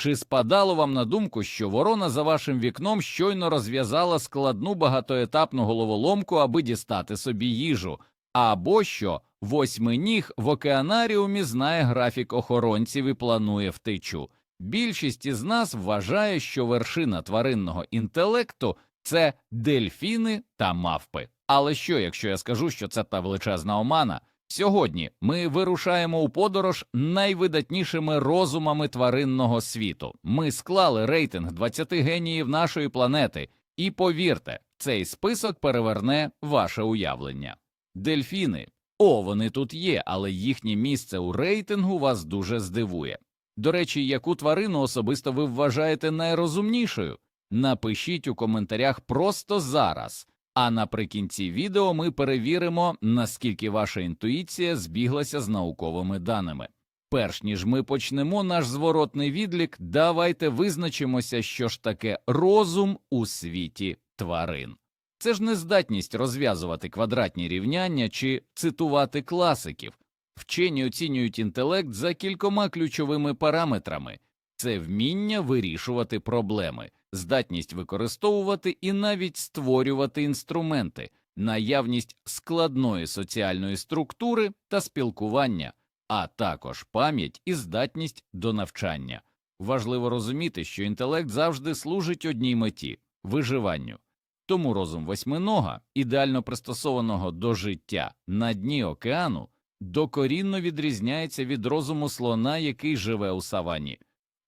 Чи спадало вам на думку, що ворона за вашим вікном щойно розв'язала складну багатоетапну головоломку, аби дістати собі їжу, або що восьминіг в океанаріумі знає графік охоронців і планує втечу? Більшість із нас вважає, що вершина тваринного інтелекту це дельфіни та мавпи. Але що, якщо я скажу, що це та величезна омана? Сьогодні ми вирушаємо у подорож найвидатнішими розумами тваринного світу. Ми склали рейтинг 20 геніїв нашої планети, і повірте, цей список переверне ваше уявлення. Дельфіни. О, вони тут є, але їхнє місце у рейтингу вас дуже здивує. До речі, яку тварину особисто ви вважаєте найрозумнішою? Напишіть у коментарях просто зараз. А наприкінці відео ми перевіримо, наскільки ваша інтуїція збіглася з науковими даними. Перш ніж ми почнемо наш зворотний відлік, давайте визначимося, що ж таке розум у світі тварин. Це ж не здатність розв'язувати квадратні рівняння чи цитувати класиків. Вчені оцінюють інтелект за кількома ключовими параметрами це вміння вирішувати проблеми, здатність використовувати і навіть створювати інструменти, наявність складної соціальної структури та спілкування, а також пам'ять і здатність до навчання. Важливо розуміти, що інтелект завжди служить одній меті виживанню. Тому розум восьминога, ідеально пристосованого до життя на дні океану, докорінно відрізняється від розуму слона, який живе у савані.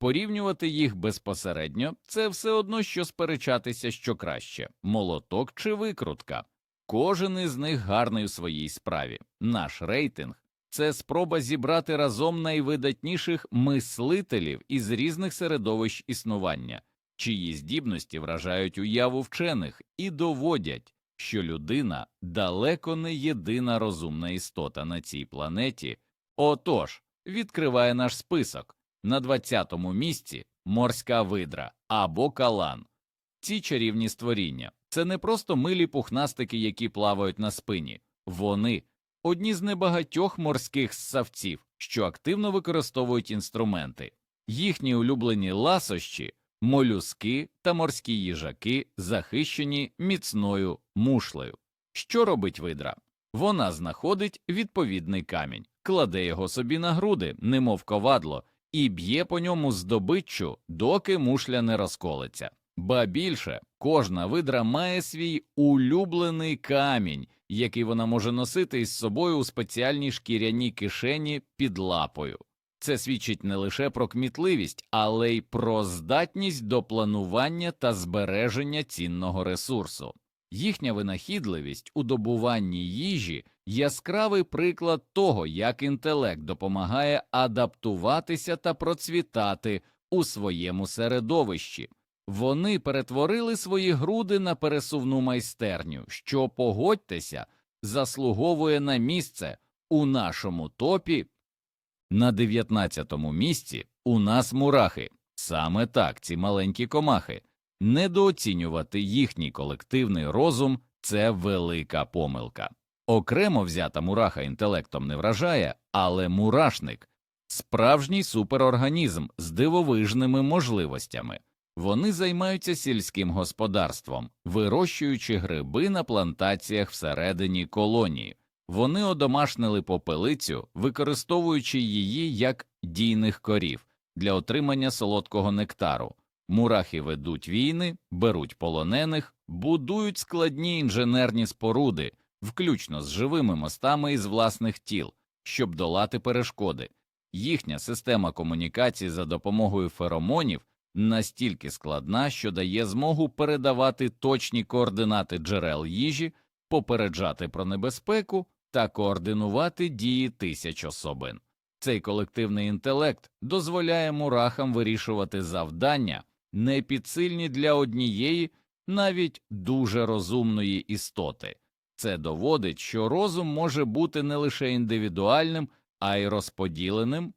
Порівнювати їх безпосередньо це все одно, що сперечатися, що краще молоток чи викрутка. Кожен із них гарний у своїй справі. Наш рейтинг це спроба зібрати разом найвидатніших мислителів із різних середовищ існування, чиї здібності вражають уяву вчених і доводять, що людина далеко не єдина розумна істота на цій планеті. Отож, відкриває наш список. На 20-му місці морська видра або калан. Ці чарівні створіння це не просто милі пухнастики, які плавають на спині, вони одні з небагатьох морських ссавців, що активно використовують інструменти. Їхні улюблені ласощі, молюски та морські їжаки захищені міцною мушлею. Що робить видра? Вона знаходить відповідний камінь, кладе його собі на груди, немов ковадло, і б'є по ньому здобиччю, доки мушля не розколеться. Ба більше, кожна видра має свій улюблений камінь, який вона може носити із собою у спеціальній шкіряній кишені під лапою. Це свідчить не лише про кмітливість, але й про здатність до планування та збереження цінного ресурсу. Їхня винахідливість у добуванні їжі яскравий приклад того, як інтелект допомагає адаптуватися та процвітати у своєму середовищі. Вони перетворили свої груди на пересувну майстерню, що погодьтеся, заслуговує на місце у нашому топі. На 19-му місці у нас мурахи. Саме так ці маленькі комахи. Недооцінювати їхній колективний розум це велика помилка. Окремо взята мураха інтелектом не вражає, але мурашник справжній суперорганізм з дивовижними можливостями. Вони займаються сільським господарством, вирощуючи гриби на плантаціях всередині колонії. Вони одомашнили попелицю, використовуючи її як дійних корів для отримання солодкого нектару. Мурахи ведуть війни, беруть полонених, будують складні інженерні споруди, включно з живими мостами із власних тіл, щоб долати перешкоди. Їхня система комунікації за допомогою феромонів настільки складна, що дає змогу передавати точні координати джерел їжі, попереджати про небезпеку та координувати дії тисяч особин. Цей колективний інтелект дозволяє мурахам вирішувати завдання, не підсильні для однієї, навіть дуже розумної істоти. Це доводить, що розум може бути не лише індивідуальним, а й розподіленим.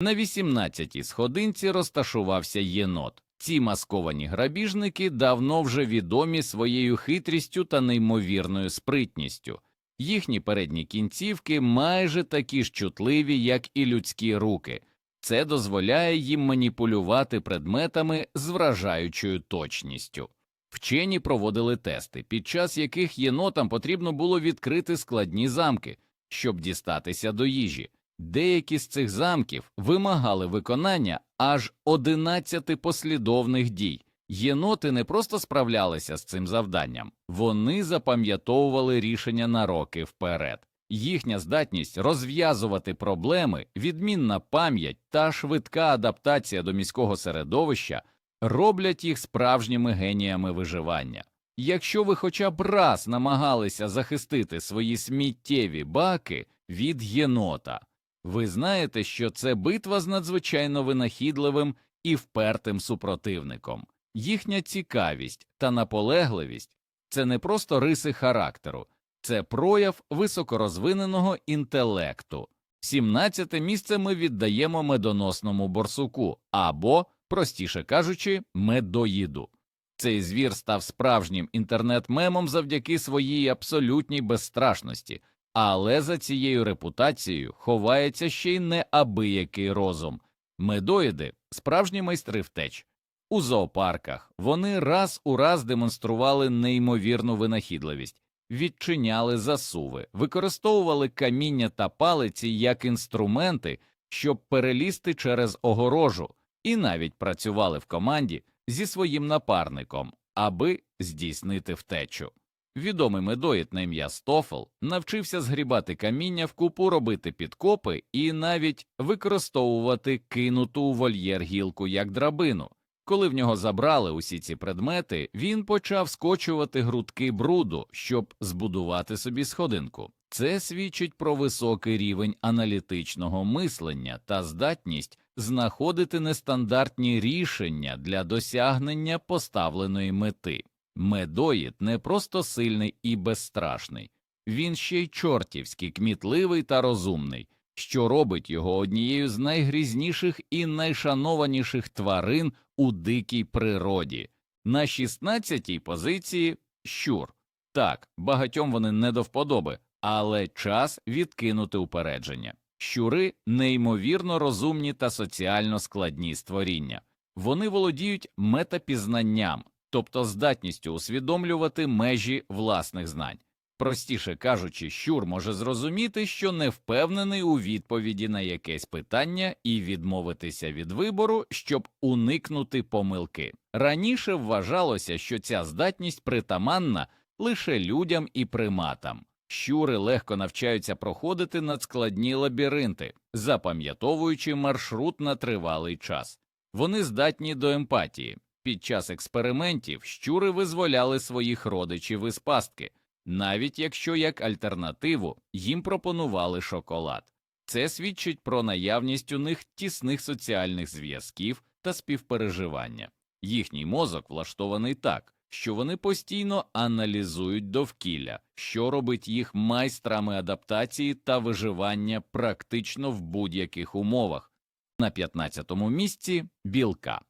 На 18-й сходинці розташувався єнот. Ці масковані грабіжники давно вже відомі своєю хитрістю та неймовірною спритністю. Їхні передні кінцівки майже такі ж чутливі, як і людські руки. Це дозволяє їм маніпулювати предметами з вражаючою точністю. Вчені проводили тести, під час яких єнотам потрібно було відкрити складні замки, щоб дістатися до їжі. Деякі з цих замків вимагали виконання аж 11 послідовних дій. Єноти не просто справлялися з цим завданням, вони запам'ятовували рішення на роки вперед. Їхня здатність розв'язувати проблеми, відмінна пам'ять та швидка адаптація до міського середовища роблять їх справжніми геніями виживання. Якщо ви хоча б раз намагалися захистити свої сміттєві баки від єнота, ви знаєте, що це битва з надзвичайно винахідливим і впертим супротивником. Їхня цікавість та наполегливість це не просто риси характеру, це прояв високорозвиненого інтелекту. 17 місце ми віддаємо медоносному борсуку або, простіше кажучи, медоїду. Цей звір став справжнім інтернет-мемом завдяки своїй абсолютній безстрашності, але за цією репутацією ховається ще й неабиякий розум. Медоїди справжні майстри втеч. У зоопарках вони раз у раз демонстрували неймовірну винахідливість, відчиняли засуви, використовували каміння та палиці як інструменти, щоб перелізти через огорожу, і навіть працювали в команді зі своїм напарником, аби здійснити втечу. Відомий медоїд на ім'я Стофл навчився згрібати каміння в купу, робити підкопи і навіть використовувати кинуту у вольєр гілку як драбину. Коли в нього забрали усі ці предмети, він почав скочувати грудки бруду, щоб збудувати собі сходинку. Це свідчить про високий рівень аналітичного мислення та здатність знаходити нестандартні рішення для досягнення поставленої мети. Медоїд не просто сильний і безстрашний, він ще й чортівський, кмітливий та розумний, що робить його однією з найгрізніших і найшанованіших тварин у дикій природі. На 16-й позиції щур. Так, багатьом вони не до вподоби, але час відкинути упередження. Щури неймовірно розумні та соціально складні створіння. Вони володіють метапізнанням, тобто здатністю усвідомлювати межі власних знань. Простіше кажучи, щур може зрозуміти, що не впевнений у відповіді на якесь питання і відмовитися від вибору, щоб уникнути помилки. Раніше вважалося, що ця здатність притаманна лише людям і приматам. Щури легко навчаються проходити надскладні лабіринти, запам'ятовуючи маршрут на тривалий час. Вони здатні до емпатії. Під час експериментів щури визволяли своїх родичів із пастки, навіть якщо як альтернативу їм пропонували шоколад. Це свідчить про наявність у них тісних соціальних зв'язків та співпереживання. Їхній мозок влаштований так, що вони постійно аналізують довкілля, що робить їх майстрами адаптації та виживання практично в будь-яких умовах. На 15-му місці білка.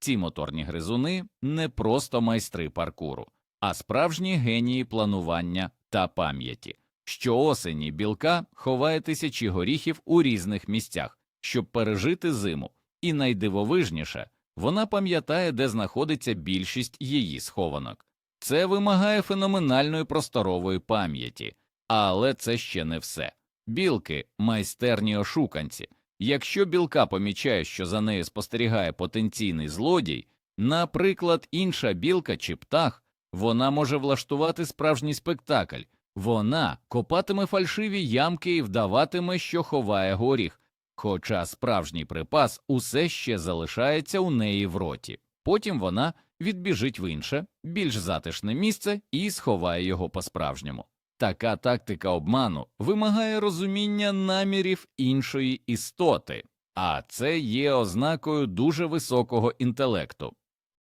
Ці моторні гризуни не просто майстри паркуру, а справжні генії планування та пам'яті. Щоосені білка ховає тисячі горіхів у різних місцях, щоб пережити зиму, і найдивовижніше вона пам'ятає, де знаходиться більшість її схованок. Це вимагає феноменальної просторової пам'яті, але це ще не все. Білки майстерні ошуканці. Якщо білка помічає, що за нею спостерігає потенційний злодій, наприклад, інша білка чи птах, вона може влаштувати справжній спектакль. Вона копатиме фальшиві ямки і вдаватиме, що ховає горіх, хоча справжній припас усе ще залишається у неї в роті. Потім вона відбіжить в інше, більш затишне місце і сховає його по-справжньому. Така тактика обману вимагає розуміння намірів іншої істоти, а це є ознакою дуже високого інтелекту.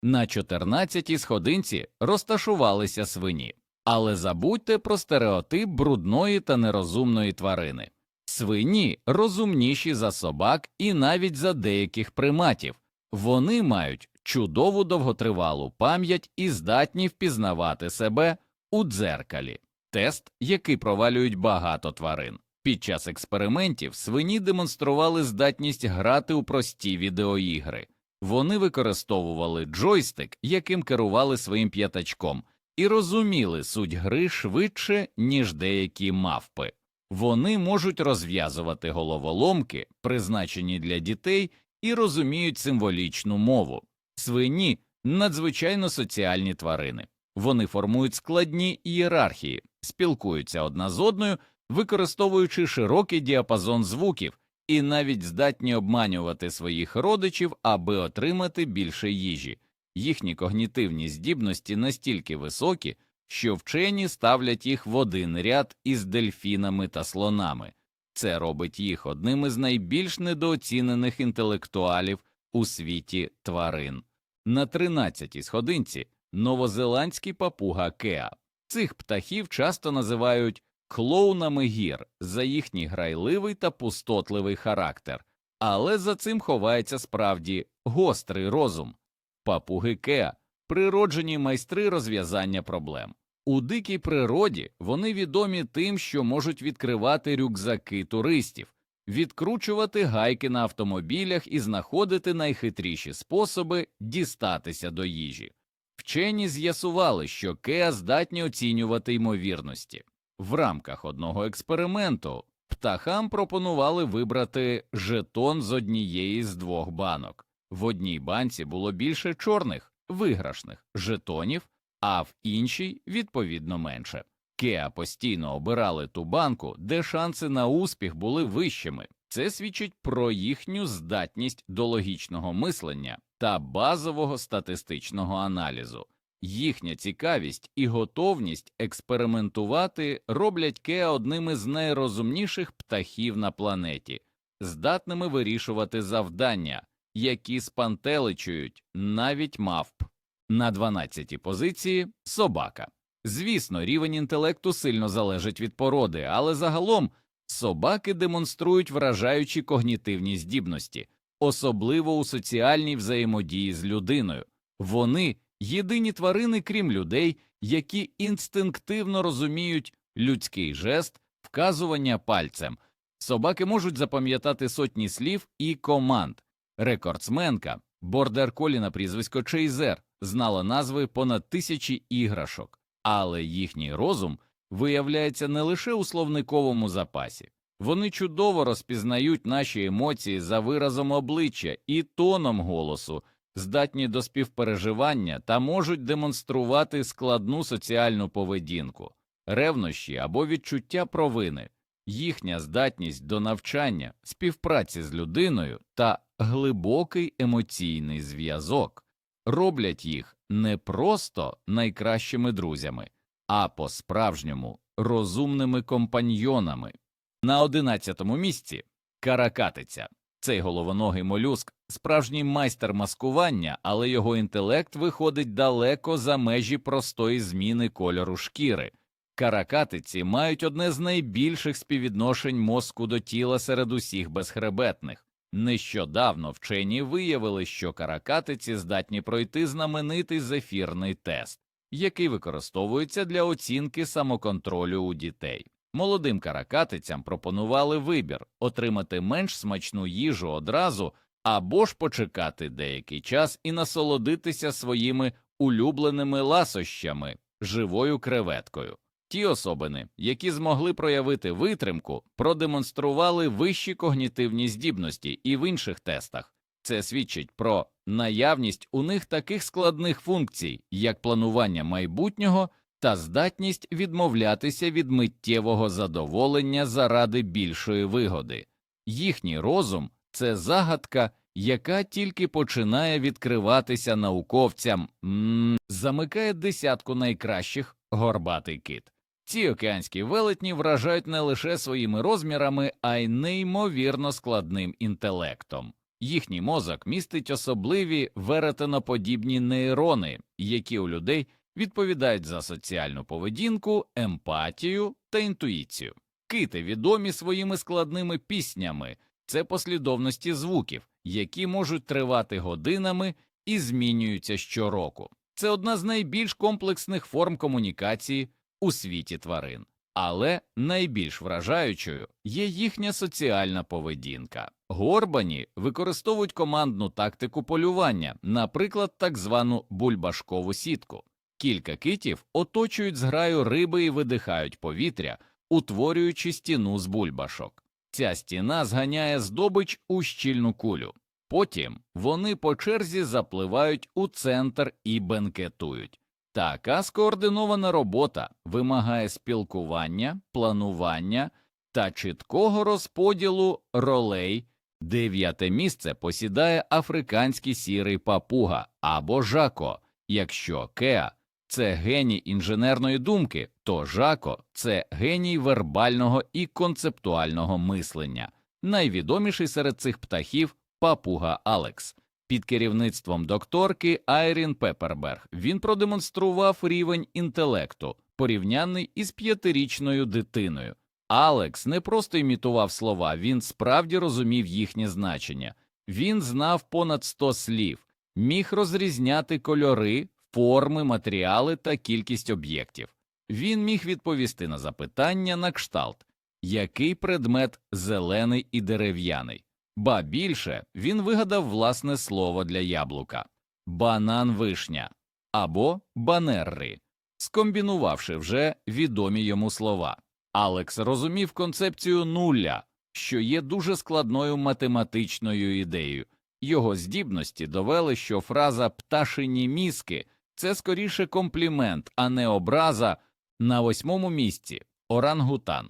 На 14-й сходинці розташувалися свині, але забудьте про стереотип брудної та нерозумної тварини. Свині розумніші за собак і навіть за деяких приматів. Вони мають чудову довготривалу пам'ять і здатні впізнавати себе у дзеркалі тест, який провалюють багато тварин. Під час експериментів свині демонстрували здатність грати у прості відеоігри. Вони використовували джойстик, яким керували своїм п'ятачком, і розуміли суть гри швидше, ніж деякі мавпи. Вони можуть розв'язувати головоломки, призначені для дітей, і розуміють символічну мову. Свині надзвичайно соціальні тварини. Вони формують складні ієрархії, спілкуються одна з одною, використовуючи широкий діапазон звуків, і навіть здатні обманювати своїх родичів, аби отримати більше їжі. Їхні когнітивні здібності настільки високі, що вчені ставлять їх в один ряд із дельфінами та слонами. Це робить їх одним із найбільш недооцінених інтелектуалів у світі тварин. На 13-й сходинці новозеландський папуга Кеа. Цих птахів часто називають клоунами гір за їхній грайливий та пустотливий характер, але за цим ховається справді гострий розум. Папуги Кеа природжені майстри розв'язання проблем. У дикій природі вони відомі тим, що можуть відкривати рюкзаки туристів, відкручувати гайки на автомобілях і знаходити найхитріші способи дістатися до їжі. Вчені з'ясували, що Кеа здатні оцінювати ймовірності. В рамках одного експерименту птахам пропонували вибрати жетон з однієї з двох банок. В одній банці було більше чорних виграшних жетонів, а в іншій відповідно менше. Кеа постійно обирали ту банку, де шанси на успіх були вищими. Це свідчить про їхню здатність до логічного мислення та базового статистичного аналізу. Їхня цікавість і готовність експериментувати роблять Кеа одним із найрозумніших птахів на планеті, здатними вирішувати завдання, які спантеличують навіть мавп. На 12-й позиції собака. Звісно, рівень інтелекту сильно залежить від породи, але загалом собаки демонструють вражаючі когнітивні здібності, особливо у соціальній взаємодії з людиною. Вони єдині тварини, крім людей, які інстинктивно розуміють людський жест, вказування пальцем. Собаки можуть запам'ятати сотні слів і команд. Рекордсменка бордер колі на прізвисько Чейзер знала назви понад тисячі іграшок, але їхній розум виявляється не лише у словниковому запасі. Вони чудово розпізнають наші емоції за виразом обличчя і тоном голосу, здатні до співпереживання та можуть демонструвати складну соціальну поведінку, ревнощі або відчуття провини. Їхня здатність до навчання, співпраці з людиною та глибокий емоційний зв'язок роблять їх не просто найкращими друзями, а по справжньому розумними компаньйонами. На одинадцятому місці каракатиця. Цей головоногий молюск справжній майстер маскування, але його інтелект виходить далеко за межі простої зміни кольору шкіри. Каракатиці мають одне з найбільших співвідношень мозку до тіла серед усіх безхребетних. Нещодавно вчені виявили, що каракатиці здатні пройти знаменитий зефірний тест, який використовується для оцінки самоконтролю у дітей. Молодим каракатицям пропонували вибір отримати менш смачну їжу одразу або ж почекати деякий час і насолодитися своїми улюбленими ласощами, живою креветкою. Ті особини, які змогли проявити витримку, продемонстрували вищі когнітивні здібності і в інших тестах. Це свідчить про наявність у них таких складних функцій, як планування майбутнього та здатність відмовлятися від миттєвого задоволення заради більшої вигоди. Їхній розум це загадка, яка тільки починає відкриватися науковцям, м замикає десятку найкращих горбатий кит. Ці океанські велетні вражають не лише своїми розмірами, а й неймовірно складним інтелектом. Їхній мозок містить особливі веретеноподібні нейрони, які у людей відповідають за соціальну поведінку, емпатію та інтуїцію. Кити відомі своїми складними піснями, це послідовності звуків, які можуть тривати годинами і змінюються щороку. Це одна з найбільш комплексних форм комунікації у світі тварин. Але найбільш вражаючою є їхня соціальна поведінка. Горбані використовують командну тактику полювання, наприклад, так звану бульбашкову сітку. Кілька китів оточують зграю риби і видихають повітря, утворюючи стіну з бульбашок. Ця стіна зганяє здобич у щільну кулю. Потім вони по черзі запливають у центр і бенкетують. Така скоординована робота вимагає спілкування, планування та чіткого розподілу ролей. Дев'яте місце посідає африканський сірий папуга або жако. Якщо Кеа це геній інженерної думки, то жако це геній вербального і концептуального мислення. Найвідоміший серед цих птахів папуга Алекс. Під керівництвом докторки Айрін Пепперберг він продемонстрував рівень інтелекту, порівнянний із п'ятирічною дитиною. Алекс не просто імітував слова, він справді розумів їхнє значення. Він знав понад 100 слів, міг розрізняти кольори, форми, матеріали та кількість об'єктів. Він міг відповісти на запитання на кшталт, який предмет зелений і дерев'яний. Ба більше він вигадав власне слово для яблука банан вишня або банерри, скомбінувавши вже відомі йому слова. Алекс розумів концепцію нуля, що є дуже складною математичною ідеєю. Його здібності довели, що фраза пташині мізки це скоріше комплімент, а не образа на восьмому місці орангутан.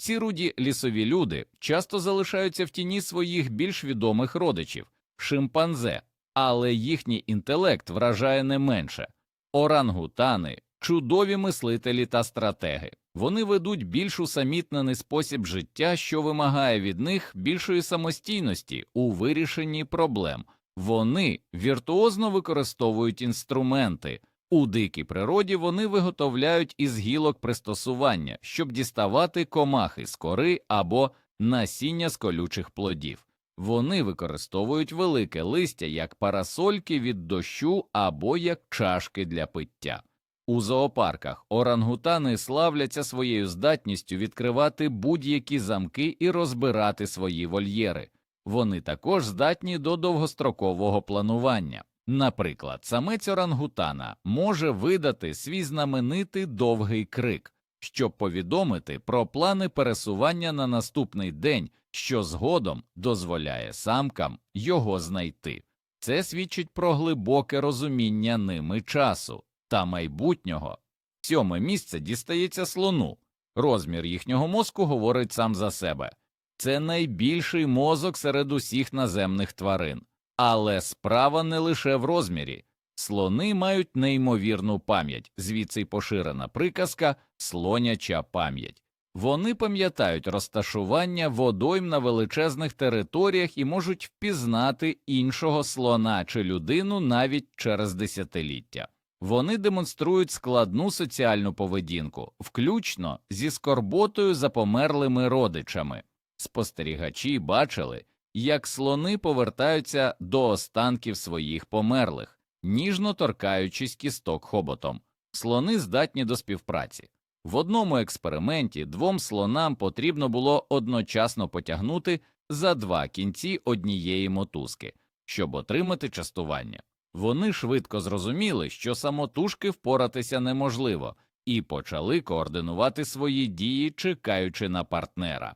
Ці руді лісові люди часто залишаються в тіні своїх більш відомих родичів шимпанзе, але їхній інтелект вражає не менше. Орангутани чудові мислителі та стратеги. Вони ведуть більш усамітнений спосіб життя, що вимагає від них більшої самостійності у вирішенні проблем. Вони віртуозно використовують інструменти. У дикій природі вони виготовляють із гілок пристосування, щоб діставати комахи з кори або насіння з колючих плодів. Вони використовують велике листя як парасольки від дощу або як чашки для пиття. У зоопарках орангутани славляться своєю здатністю відкривати будь-які замки і розбирати свої вольєри. Вони також здатні до довгострокового планування. Наприклад, самець орангутана може видати свій знаменитий довгий крик, щоб повідомити про плани пересування на наступний день, що згодом дозволяє самкам його знайти. Це свідчить про глибоке розуміння ними часу та майбутнього. Сьоме місце дістається слону. Розмір їхнього мозку говорить сам за себе. Це найбільший мозок серед усіх наземних тварин. Але справа не лише в розмірі. Слони мають неймовірну пам'ять, звідси й поширена приказка слоняча пам'ять. Вони пам'ятають розташування водойм на величезних територіях і можуть впізнати іншого слона чи людину навіть через десятиліття. Вони демонструють складну соціальну поведінку, включно зі скорботою за померлими родичами. Спостерігачі бачили, як слони повертаються до останків своїх померлих, ніжно торкаючись кісток хоботом. Слони здатні до співпраці. В одному експерименті двом слонам потрібно було одночасно потягнути за два кінці однієї мотузки, щоб отримати частування. Вони швидко зрозуміли, що самотужки впоратися неможливо, і почали координувати свої дії, чекаючи на партнера.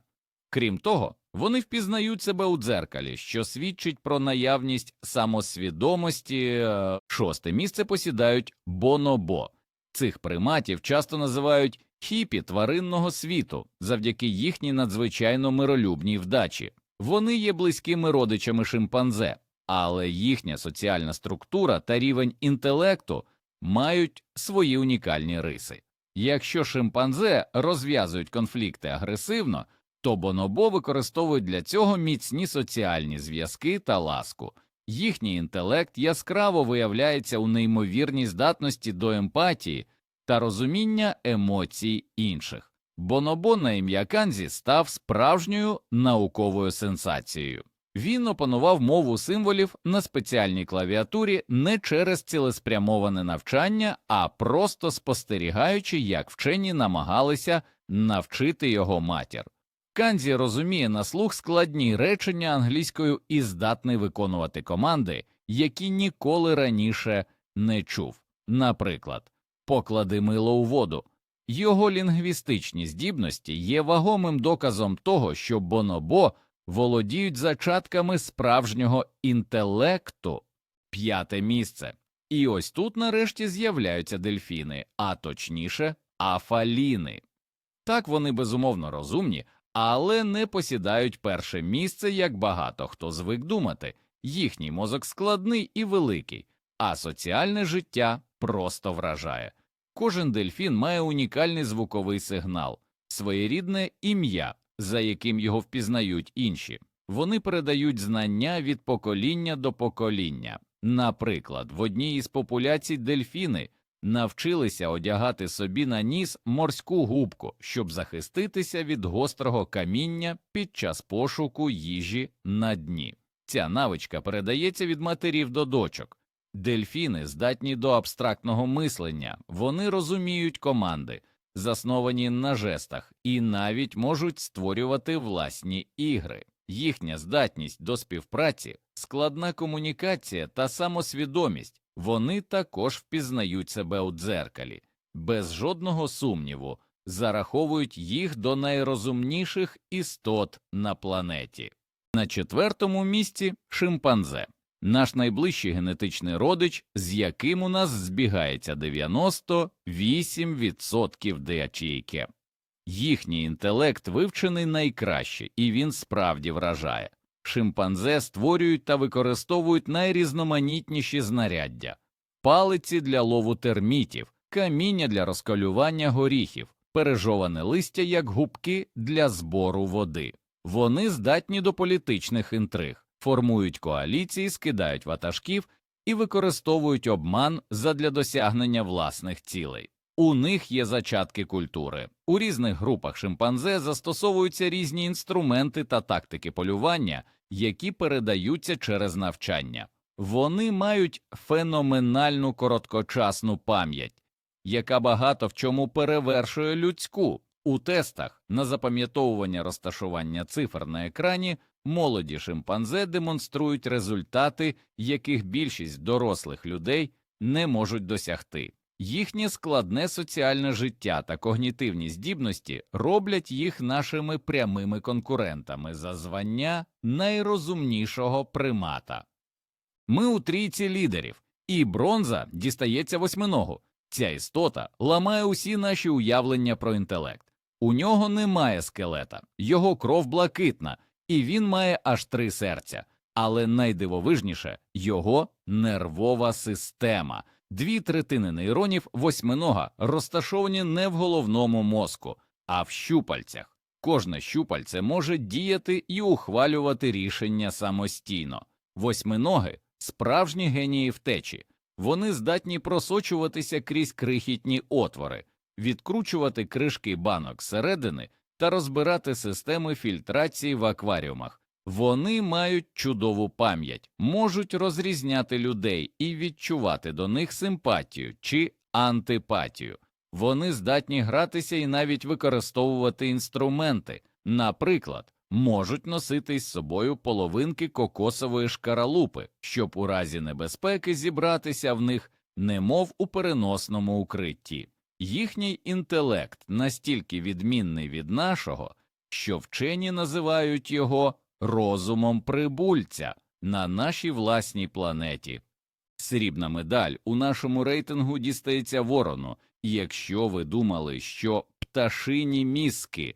Крім того, вони впізнають себе у дзеркалі, що свідчить про наявність самосвідомості. Е, Шосте місце посідають бонобо. Цих приматів часто називають хіпі тваринного світу завдяки їхній надзвичайно миролюбній вдачі. Вони є близькими родичами шимпанзе, але їхня соціальна структура та рівень інтелекту мають свої унікальні риси. Якщо шимпанзе розв'язують конфлікти агресивно, то бонобо використовують для цього міцні соціальні зв'язки та ласку. Їхній інтелект яскраво виявляється у неймовірній здатності до емпатії та розуміння емоцій інших. Бонобо на ім'я Канзі став справжньою науковою сенсацією. Він опанував мову символів на спеціальній клавіатурі не через цілеспрямоване навчання, а просто спостерігаючи, як вчені намагалися навчити його матір. Канзі розуміє на слух складні речення англійською і здатний виконувати команди, які ніколи раніше не чув. Наприклад, поклади мило у воду. Його лінгвістичні здібності є вагомим доказом того, що бонобо володіють зачатками справжнього інтелекту. П'яте місце. І ось тут нарешті з'являються дельфіни, а точніше, афаліни. Так вони безумовно розумні, але не посідають перше місце, як багато хто звик думати. Їхній мозок складний і великий, а соціальне життя просто вражає. Кожен дельфін має унікальний звуковий сигнал, своєрідне ім'я, за яким його впізнають інші. Вони передають знання від покоління до покоління. Наприклад, в одній із популяцій дельфіни навчилися одягати собі на ніс морську губку, щоб захиститися від гострого каміння під час пошуку їжі на дні. Ця навичка передається від матерів до дочок. Дельфіни здатні до абстрактного мислення, вони розуміють команди, засновані на жестах, і навіть можуть створювати власні ігри. Їхня здатність до співпраці, складна комунікація та самосвідомість вони також впізнають себе у дзеркалі, без жодного сумніву, зараховують їх до найрозумніших істот на планеті. На четвертому місці шимпанзе, наш найближчий генетичний родич, з яким у нас збігається 98% ДЧІК. Їхній інтелект вивчений найкраще, і він справді вражає. Шимпанзе створюють та використовують найрізноманітніші знаряддя, палиці для лову термітів, каміння для розколювання горіхів, пережоване листя як губки для збору води. Вони здатні до політичних інтриг, формують коаліції, скидають ватажків і використовують обман задля досягнення власних цілей. У них є зачатки культури. У різних групах шимпанзе застосовуються різні інструменти та тактики полювання, які передаються через навчання. Вони мають феноменальну короткочасну пам'ять, яка багато в чому перевершує людську. У тестах на запам'ятовування розташування цифр на екрані молоді шимпанзе демонструють результати, яких більшість дорослих людей не можуть досягти. Їхнє складне соціальне життя та когнітивні здібності роблять їх нашими прямими конкурентами за звання найрозумнішого примата. Ми у трійці лідерів, і бронза дістається восьминогу. Ця істота ламає усі наші уявлення про інтелект. У нього немає скелета, його кров блакитна, і він має аж три серця. Але найдивовижніше його нервова система. Дві третини нейронів восьминога розташовані не в головному мозку, а в щупальцях. Кожне щупальце може діяти і ухвалювати рішення самостійно. Восьминоги справжні генії втечі. Вони здатні просочуватися крізь крихітні отвори, відкручувати кришки банок зсередини та розбирати системи фільтрації в акваріумах. Вони мають чудову пам'ять, можуть розрізняти людей і відчувати до них симпатію чи антипатію. Вони здатні гратися і навіть використовувати інструменти, наприклад, можуть носити з собою половинки кокосової шкаралупи, щоб у разі небезпеки зібратися в них, немов у переносному укритті. Їхній інтелект настільки відмінний від нашого, що вчені називають його розумом прибульця на нашій власній планеті. Срібна медаль у нашому рейтингу дістається ворону, і якщо ви думали, що пташині мізки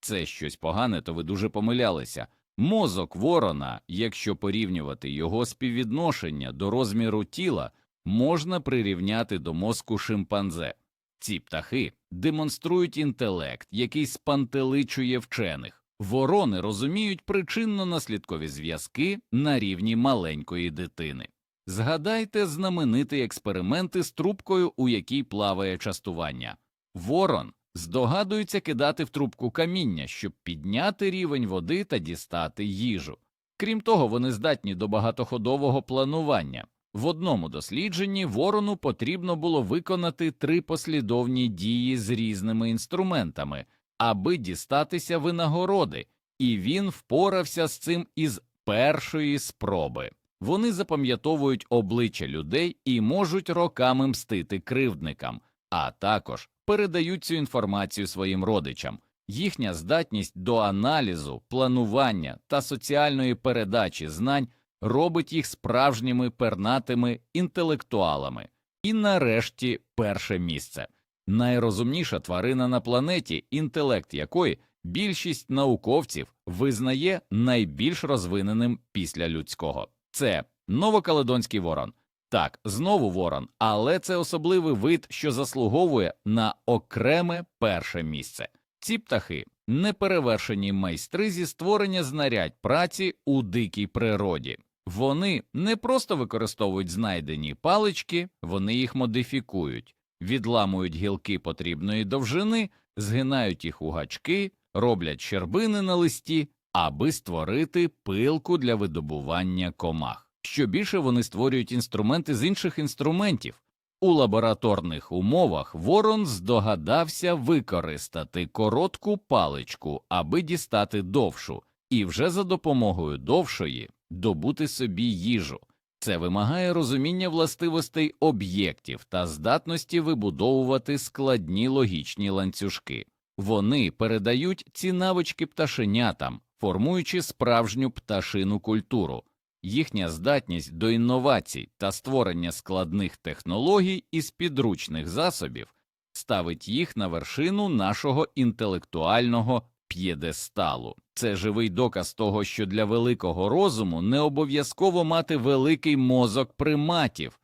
це щось погане, то ви дуже помилялися. Мозок ворона, якщо порівнювати його співвідношення до розміру тіла, можна прирівняти до мозку шимпанзе. Ці птахи демонструють інтелект, який спантеличує вчених. Ворони розуміють причинно-наслідкові зв'язки на рівні маленької дитини. Згадайте знаменитий експерименти з трубкою, у якій плаває частування. Ворон здогадується кидати в трубку каміння, щоб підняти рівень води та дістати їжу. Крім того, вони здатні до багатоходового планування. В одному дослідженні ворону потрібно було виконати три послідовні дії з різними інструментами, аби дістатися винагороди, і він впорався з цим із першої спроби. Вони запам'ятовують обличчя людей і можуть роками мстити кривдникам, а також передають цю інформацію своїм родичам. Їхня здатність до аналізу, планування та соціальної передачі знань робить їх справжніми пернатими інтелектуалами. І нарешті перше місце. Найрозумніша тварина на планеті, інтелект якої більшість науковців визнає найбільш розвиненим після людського. Це новокаледонський ворон. Так, знову ворон, але це особливий вид, що заслуговує на окреме перше місце. Ці птахи неперевершені майстри зі створення знарядь праці у дикій природі. Вони не просто використовують знайдені палички, вони їх модифікують, відламують гілки потрібної довжини, згинають їх у гачки, роблять щербини на листі, аби створити пилку для видобування комах. Що більше вони створюють інструменти з інших інструментів. У лабораторних умовах Ворон здогадався використати коротку паличку, аби дістати довшу, і вже за допомогою довшої добути собі їжу. Це вимагає розуміння властивостей об'єктів та здатності вибудовувати складні логічні ланцюжки. Вони передають ці навички пташенятам, формуючи справжню пташину культуру. Їхня здатність до інновацій та створення складних технологій із підручних засобів ставить їх на вершину нашого інтелектуального п'єдесталу. Це живий доказ того, що для великого розуму не обов'язково мати великий мозок приматів.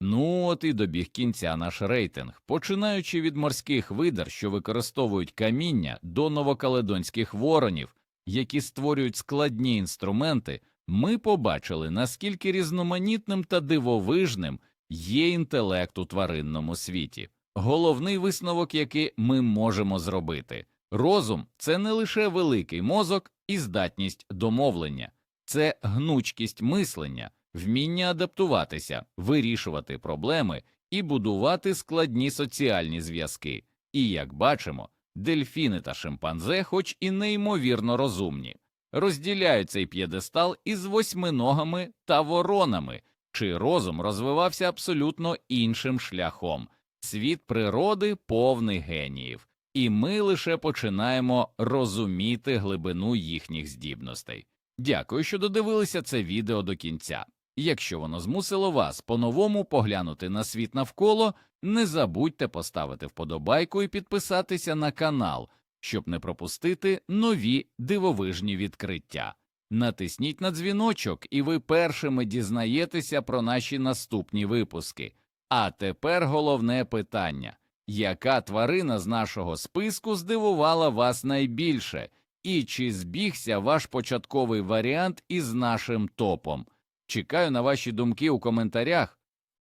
Ну от і добіг кінця наш рейтинг, починаючи від морських видер, що використовують каміння, до новокаледонських воронів, які створюють складні інструменти, ми побачили, наскільки різноманітним та дивовижним є інтелект у тваринному світі. Головний висновок, який ми можемо зробити розум це не лише великий мозок і здатність до мовлення, це гнучкість мислення, вміння адаптуватися, вирішувати проблеми і будувати складні соціальні зв'язки. І як бачимо, дельфіни та шимпанзе, хоч і неймовірно розумні, розділяють цей п'єдестал із восьминогами та воронами, чий розум розвивався абсолютно іншим шляхом. Світ природи повний геніїв, і ми лише починаємо розуміти глибину їхніх здібностей. Дякую, що додивилися це відео до кінця. Якщо воно змусило вас по-новому поглянути на світ навколо, не забудьте поставити вподобайку і підписатися на канал, щоб не пропустити нові дивовижні відкриття. Натисніть на дзвіночок, і ви першими дізнаєтеся про наші наступні випуски. А тепер головне питання яка тварина з нашого списку здивувала вас найбільше, і чи збігся ваш початковий варіант із нашим топом? Чекаю на ваші думки у коментарях.